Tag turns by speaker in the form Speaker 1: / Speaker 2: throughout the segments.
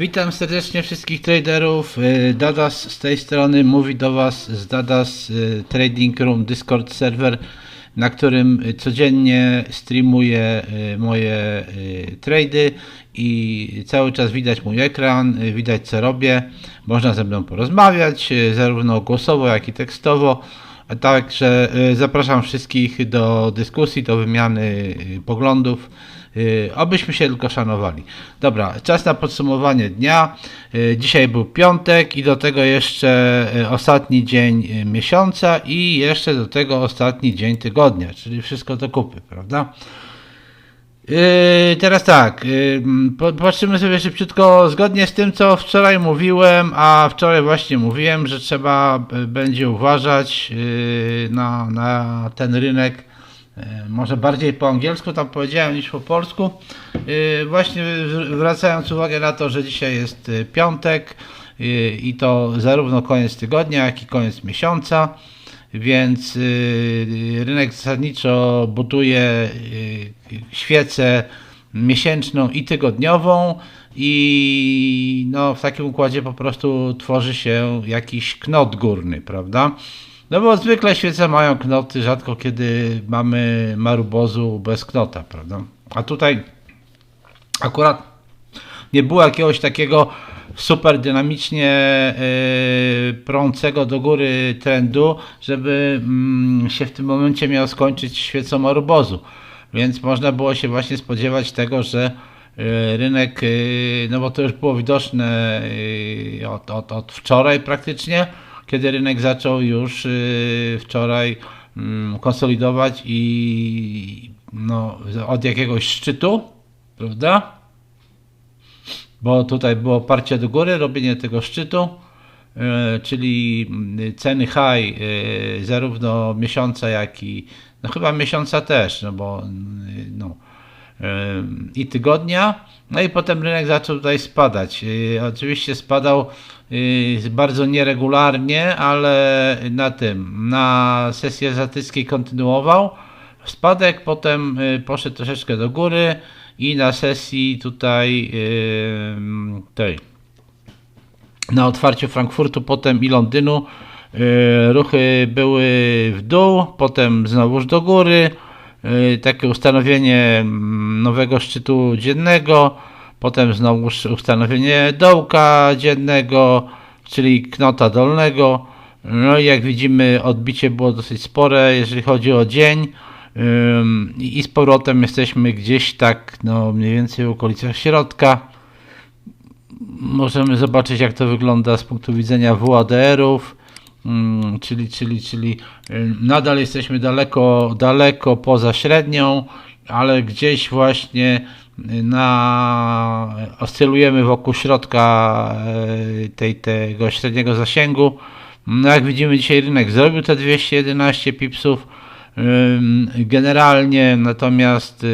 Speaker 1: Witam serdecznie wszystkich traderów. Y, Dadas z tej strony mówi do Was z Dadas y, Trading Room Discord serwer, na którym codziennie streamuję y, moje trady i cały czas widać mój ekran, widać co robię. Można ze mną porozmawiać, zarówno głosowo, jak i tekstowo. Także zapraszam wszystkich do dyskusji, do wymiany poglądów. Y, Obyśmy się tylko szanowali. Dobra, czas na podsumowanie dnia. Y, Dzisiaj był piątek i do tego jeszcze y, ostatni dzień miesiąca i jeszcze do tego ostatni dzień tygodnia, czyli wszystko do kupy, prawda? Teraz tak, yy, sobie szybciutko, zgodnie z tym, co wczoraj mówiłem, a wczoraj właśnie mówiłem, że trzeba będzie uważać na, na ten rynek, może bardziej po angielsku tam powiedziałem niż po polsku. Yy, właśnie zwracając uwagę na to, że dzisiaj jest y, piątek i to zarówno koniec tygodnia, jak i koniec miesiąca więc rynek zasadniczo buduje świecę miesięczną i tygodniową i no, w takim układzie po prostu tworzy się jakiś knot górny, prawda? No bo zwykle świece mają knoty, rzadko kiedy mamy marubozu bez knota, prawda? A tutaj akurat nie było jakiegoś takiego super dynamicznie yy, prącego do góry trendu, żeby mm, się w tym momencie miał skończyć świecą obozu. Więc można było się właśnie spodziewać tego, że yy, rynek, yy, no bo to już było widoczne yy, od, od, od wczoraj praktycznie, kiedy rynek zaczął już yy, wczoraj mm, konsolidować i no, od jakiegoś szczytu, prawda? bo tutaj było oparcie do góry, robienie tego szczytu, e, czyli mm, ceny high e, zarówno miesiąca, jak i no chyba miesiąca też, no bo no, i tygodnia, no i potem rynek zaczął tutaj spadać. Oczywiście spadał bardzo nieregularnie, ale na tym, na sesji azjatyckiej kontynuował. Spadek, potem y, poszedł troszeczkę do góry i na sesji tutaj y, tej na otwarciu Frankfurtu, potem i Londynu y, ruchy były w dół, potem znowuż do góry, y, takie ustanowienie mm, nowego szczytu dziennego, potem znowuż ustanowienie dołka dziennego, czyli knota dolnego. No i jak widzimy, odbicie było dosyć spore, jeżeli chodzi o dzień. I z powrotem jesteśmy gdzieś tak, no mniej więcej w okolicach środka. Możemy zobaczyć, jak to wygląda z punktu widzenia WADR-ów, czyli, czyli, czyli nadal jesteśmy daleko, daleko poza średnią, ale gdzieś właśnie na, oscylujemy wokół środka e, tej, tego średniego zasięgu. No jak widzimy dzisiaj rynek zrobił te 211 pipsów. Generalnie natomiast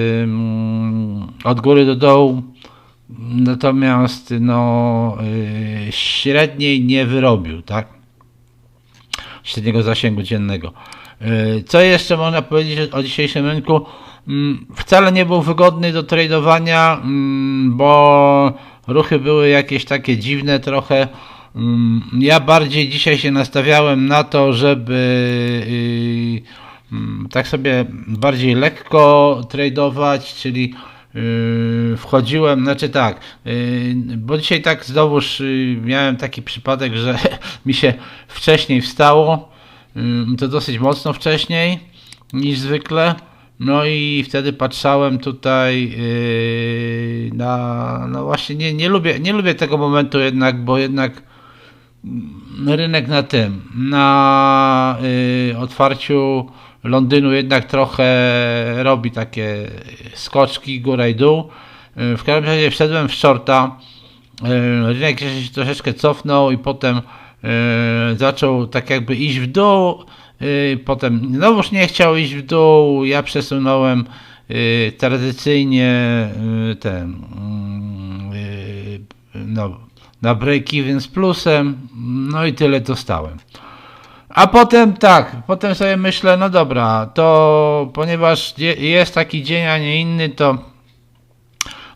Speaker 1: od góry do dołu natomiast no y, średniej nie wyrobił, tak? Średniego zasięgu dziennego. Y, Co jeszcze można powiedzieć o dzisiejszym rynku? Mm, Wcale nie był wygodny do tradowania, mm, bo ruchy były jakieś takie dziwne trochę. Mm, Ja bardziej dzisiaj się nastawiałem na to, żeby y, tak sobie bardziej lekko tradować, czyli yy, wchodziłem, znaczy tak, yy, bo dzisiaj tak znowuż miałem taki przypadek, że mi się wcześniej wstało, to dosyć mocno wcześniej niż zwykle. No i wtedy patrzałem tutaj yy, na, no właśnie nie, nie lubię, nie lubię tego momentu jednak, bo jednak rynek na tym, na y, otwarciu Londynu jednak trochę robi takie skoczki góra i dół. Y, w każdym razie wszedłem w shorta, rynek się troszeczkę cofnął i potem zaczął tak jakby iść w dół, potem znowuż nie chciał iść w dół, ja przesunąłem y, tradycyjnie y, ten y, no, na break-even z plusem, no i tyle dostałem. A potem tak, potem sobie myślę, no dobra, to ponieważ jest taki dzień, a nie inny, to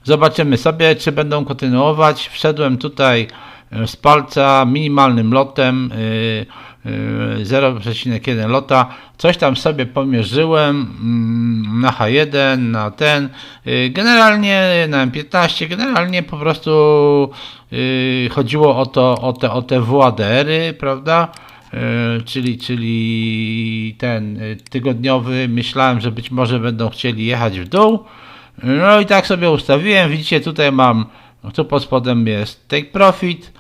Speaker 1: Zobaczymy sobie, czy będą kontynuować. Wszedłem tutaj e, z palca minimalnym lotem. Yy, 0,1 lota. Coś tam sobie pomierzyłem mm, na H1, na ten. Y, generalnie na M15, generalnie po prostu y, chodziło o to, o te, o te WADR-y, prawda? Y, czyli, czyli ten tygodniowy. Myślałem, że być może będą chcieli jechać w dół. No i tak sobie ustawiłem. Widzicie, tutaj mam, tu pod spodem jest take profit.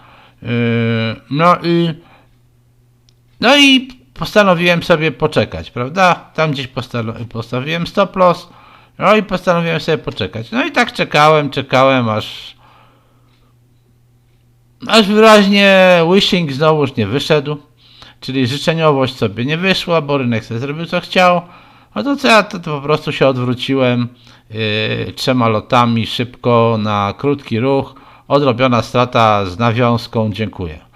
Speaker 1: No i no i postanowiłem sobie poczekać, prawda? Tam gdzieś postawiłem stop loss. No i postanowiłem sobie poczekać. No i tak czekałem, czekałem, aż aż wyraźnie wishing znowuż nie wyszedł. Czyli życzeniowość sobie nie wyszła, bo rynek sobie zrobił co chciał. No to co ja to, to po prostu się odwróciłem yy, trzema lotami szybko na krótki ruch. Odrobiona strata z nawiązką, dziękuję.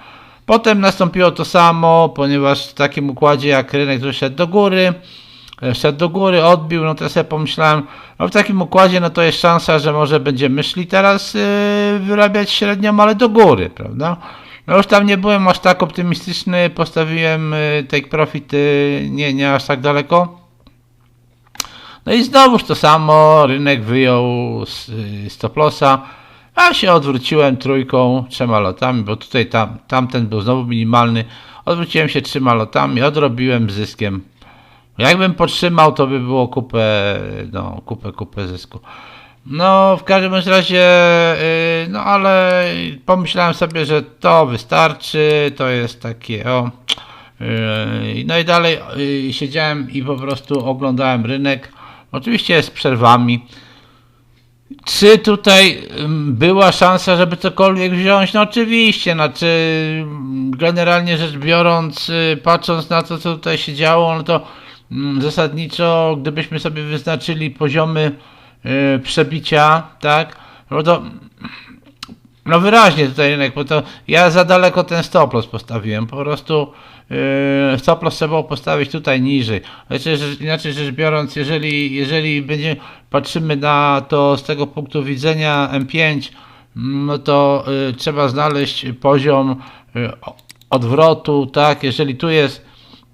Speaker 1: Potem nastąpiło to samo, ponieważ w takim układzie jak rynek który szedł do góry, e, szedł do góry, odbił, no to ja sobie pomyślałem, no w takim układzie no to jest szansa, że może będziemy szli teraz yy, wyrabiać średnią, ale do góry, prawda? No już tam nie byłem aż tak optymistyczny, postawiłem yy, take profit yy, nie, nie aż tak daleko. No i znowuż to samo, rynek wyjął stop lossa, a się odwróciłem trójką, trzema lotami, bo tutaj tam, tamten był znowu minimalny. Odwróciłem się trzema lotami, odrobiłem zyskiem. Jakbym podtrzymał, to by było kupę, no, kupę, kupę zysku. No, w każdym razie, yy, no ale pomyślałem sobie, że to wystarczy, to jest takie, o. Yy, no i dalej yy, siedziałem i po prostu oglądałem rynek. Oczywiście z przerwami. Czy tutaj była szansa, żeby cokolwiek wziąć? No oczywiście, znaczy generalnie rzecz biorąc, y, patrząc na to, co tutaj się działo, no to zasadniczo, gdybyśmy sobie wyznaczyli poziomy y, przebicia, tak, no to no wyraźnie tutaj rynek, bo to ja za daleko ten stop loss postawiłem, po prostu yy, stop loss trzeba było postawić tutaj niżej. Znaczy, inaczej rzecz biorąc, jeżeli, jeżeli będzie, patrzymy na to z tego punktu widzenia M5, no to yy, trzeba znaleźć poziom yy, odwrotu, tak, jeżeli tu jest,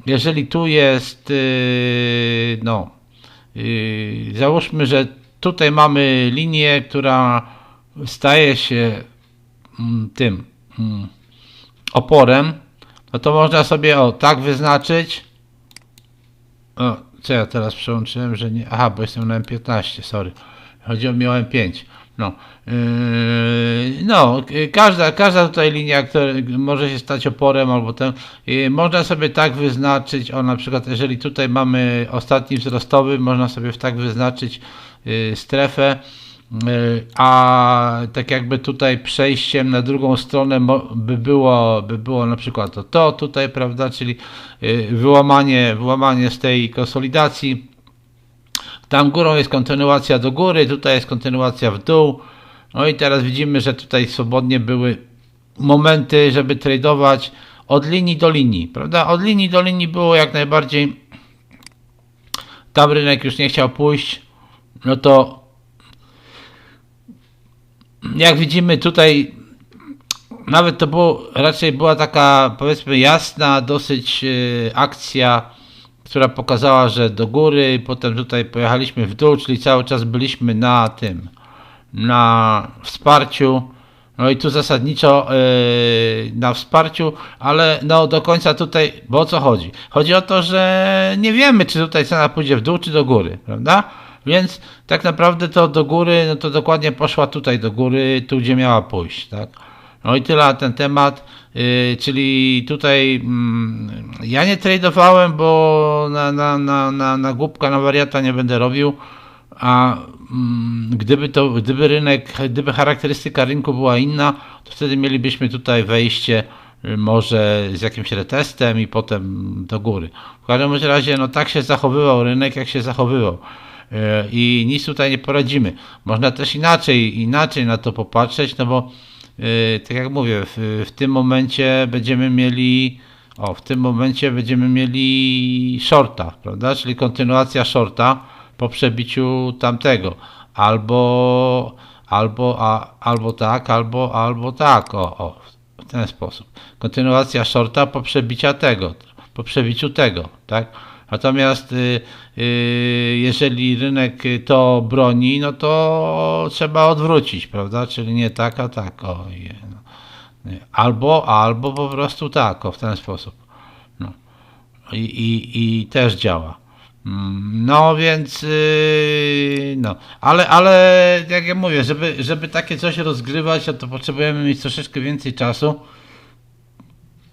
Speaker 1: jeżeli tu jest, yy, no, yy, załóżmy, że tutaj mamy linię, która staje się Mm, tym mm, oporem, no to można sobie o tak wyznaczyć. O, co ja teraz przełączyłem, że nie. Aha, bo jestem na M15, sorry. Chodziło mi o M5. No, yy, no każda, każda tutaj linia, która może się stać oporem albo ten, yy, można sobie tak wyznaczyć, o na przykład jeżeli tutaj mamy ostatni wzrostowy, można sobie tak wyznaczyć yy, strefę, a tak jakby tutaj przejściem na drugą stronę by było, by było na przykład to, to tutaj, prawda, czyli y, wyłamanie, wyłamanie z tej konsolidacji. Tam górą jest kontynuacja do góry, tutaj jest kontynuacja w dół. No i teraz widzimy, że tutaj swobodnie były momenty, żeby tradować od linii do linii, prawda? Od linii do linii było jak najbardziej. Tam rynek już nie chciał pójść, no to jak widzimy tutaj nawet to było, raczej była taka powiedzmy jasna dosyć e, akcja, która pokazała, że do góry, potem tutaj pojechaliśmy w dół, czyli cały czas byliśmy na tym, na wsparciu. No i tu zasadniczo yy, na wsparciu, ale no do końca tutaj, bo o co chodzi? Chodzi o to, że nie wiemy, czy tutaj cena pójdzie w dół, czy do góry, prawda? Więc tak naprawdę to do góry, no to dokładnie poszła tutaj do góry, tu gdzie miała pójść, tak? No i tyle na ten temat, yy, czyli tutaj yy, ja nie tradowałem, bo na, na, na, na, na głupka, na wariata nie będę robił, a yy, gdyby to, gdyby rynek, gdyby charakterystyka rynku była inna, to wtedy mielibyśmy tutaj wejście y, może z jakimś retestem i potem do góry. W każdym razie, no tak się zachowywał rynek, jak się zachowywał. E, i nic tutaj nie poradzimy. Można też inaczej, inaczej na to popatrzeć, no bo e, tak jak mówię, w, w tym momencie będziemy mieli o, w tym momencie będziemy mieli shorta, prawda? Czyli kontynuacja shorta po przebiciu tamtego. Albo, albo, a, albo tak, albo, albo tak, o, o, w ten sposób. Kontynuacja shorta po przebicia tego, po przebiciu tego, tak? Natomiast y, y, jeżeli rynek to broni, no to trzeba odwrócić, prawda? Czyli nie tak, a tak. O, no. Albo, albo po prostu tak, o, w ten sposób. No. I, i, I też działa. Mm, no więc, no, ale, ale jak ja mówię, żeby, żeby takie coś rozgrywać, to potrzebujemy mieć troszeczkę więcej czasu.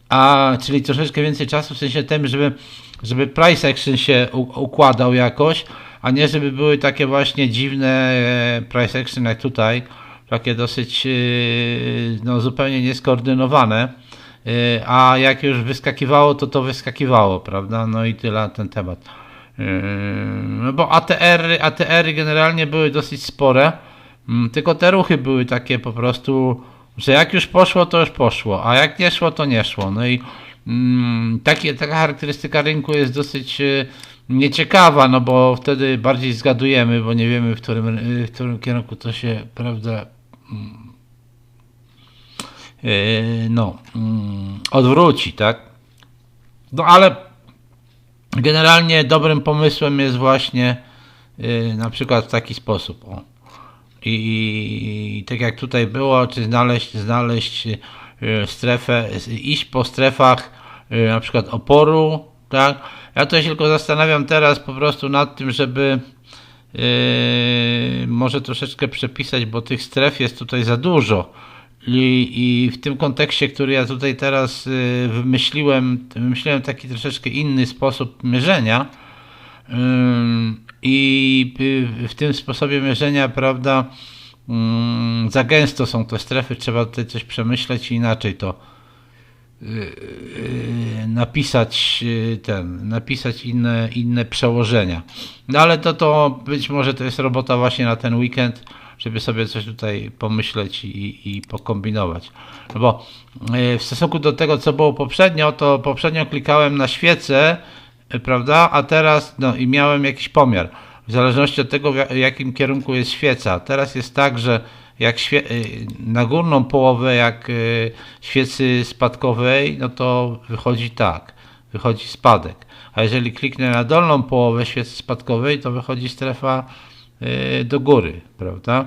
Speaker 1: A, czyli troszeczkę więcej czasu w sensie tym, żeby, żeby price action się układał jakoś, a nie żeby były takie właśnie dziwne e, price action jak tutaj, takie dosyć e, no, zupełnie nieskoordynowane. E, a jak już wyskakiwało, to to wyskakiwało, prawda? No i tyle na ten temat. No bo ATR, ATR generalnie były dosyć spore, mm, tylko te ruchy były takie po prostu że jak już poszło, to już poszło, a jak nie szło, to nie szło. No i takie, taka charakterystyka rynku jest dosyć y, nieciekawa, no bo wtedy bardziej zgadujemy, bo nie wiemy, w którym, w którym kierunku to się, prawda, yy, no, yy, odwróci, tak? No ale generalnie dobrym pomysłem jest właśnie na przykład w taki sposób. O i, i tak jak tutaj było, czy znaleźć, znaleźć e, strefę, iść po strefach e, na przykład oporu, tak? Ja to się tylko zastanawiam teraz po prostu nad tym, żeby yy, może troszeczkę przepisać, bo tych stref jest tutaj za dużo. I, I, w tym kontekście, który ja tutaj teraz wymyśliłem, wymyśliłem taki troszeczkę inny sposób mierzenia. I w tym sposobie mierzenia, prawda, za gęsto są te strefy, trzeba tutaj coś przemyśleć i inaczej to y, y, napisać y, ten, napisać inne, inne przełożenia. No ale to, to być może to jest robota właśnie na ten weekend, żeby sobie coś tutaj pomyśleć i, i pokombinować. No bo w stosunku do tego, co było poprzednio, to poprzednio klikałem na świecę, prawda? A teraz, no i miałem jakiś pomiar. W zależności od tego, w jakim kierunku jest świeca. Teraz jest tak, że jak y, na górną połowę, jak y, świecy spadkowej, no to wychodzi tak, wychodzi spadek. A jeżeli kliknę na dolną połowę świecy spadkowej, to wychodzi strefa y, do góry, prawda?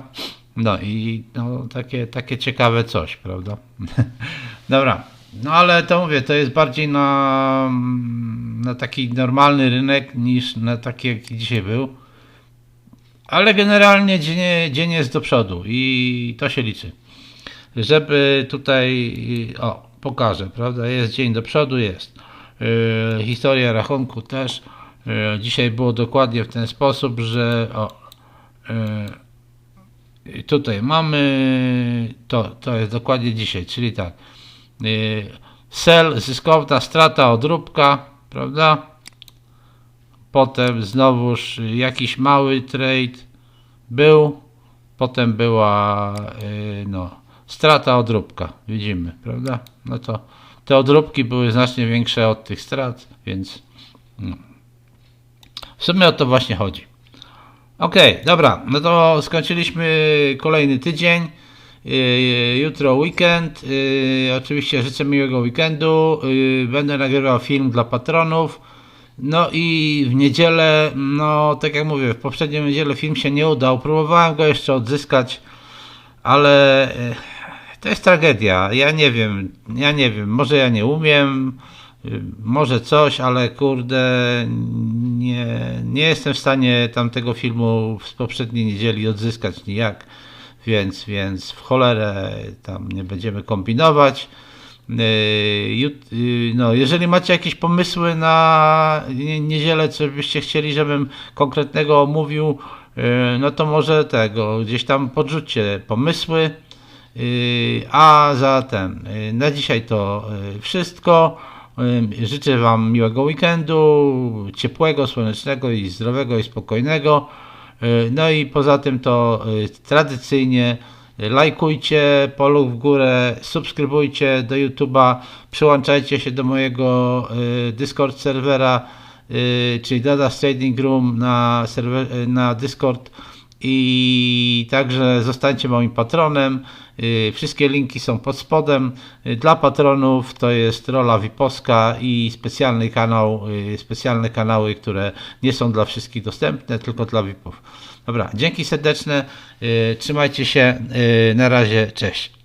Speaker 1: No i no, takie, takie ciekawe coś, prawda? Dobra. No ale to mówię, to jest bardziej na, na taki normalny rynek niż na taki, jaki dzisiaj był. Ale generalnie dzień, dzień jest do przodu i to się liczy. Żeby tutaj, o, pokażę, prawda? Jest dzień do przodu, jest. Yy, historia rachunku też. Yy, dzisiaj było dokładnie w ten sposób, że o, yy, tutaj mamy to, to jest dokładnie dzisiaj, czyli tak. Y, sell, zyskowna strata, odróbka, prawda? Potem znowuż jakiś mały trade był, potem była y, no, strata, odróbka, widzimy, prawda? No to te odróbki były znacznie większe od tych strat, więc no. w sumie o to właśnie chodzi. Ok, dobra, no to skończyliśmy kolejny tydzień. Y, jutro weekend. Y, oczywiście życzę miłego weekendu. Będę nagrywał film dla patronów. No i w niedzielę, no tak jak mówię, w poprzednią niedzielę film się nie udał. Próbowałem go jeszcze odzyskać, ale to jest tragedia. Ja nie wiem, ja nie wiem, może ja nie umiem, może coś, ale kurde, nie, nie jestem w stanie tamtego filmu z poprzedniej niedzieli odzyskać nijak więc, więc w cholerę tam nie będziemy kombinować. Y, y, no, jeżeli macie jakieś pomysły na niedzielę, co byście chcieli, żebym konkretnego omówił, y, no to może tego, gdzieś tam podrzućcie pomysły. A za ten, na dzisiaj to wszystko. Życzę Wam miłego weekendu, ciepłego, słonecznego i zdrowego i spokojnego. No i poza tym to tradycyjnie lajkujcie, poluch w górę, subskrybujcie do YouTube'a, przyłączajcie się do mojego e, Discord serwera, czyli Dada Trading Room na, serwer, na Discord i także zostańcie moim patronem. Y, wszystkie linki są pod spodem. Y, Dla patronów to jest rola Wiposka i specjalny kanał, y, specjalne kanały, które nie są dla wszystkich dostępne, tylko dla VIPów. Dobra, dzięki serdeczne. y, Trzymajcie się. y, Na razie, cześć.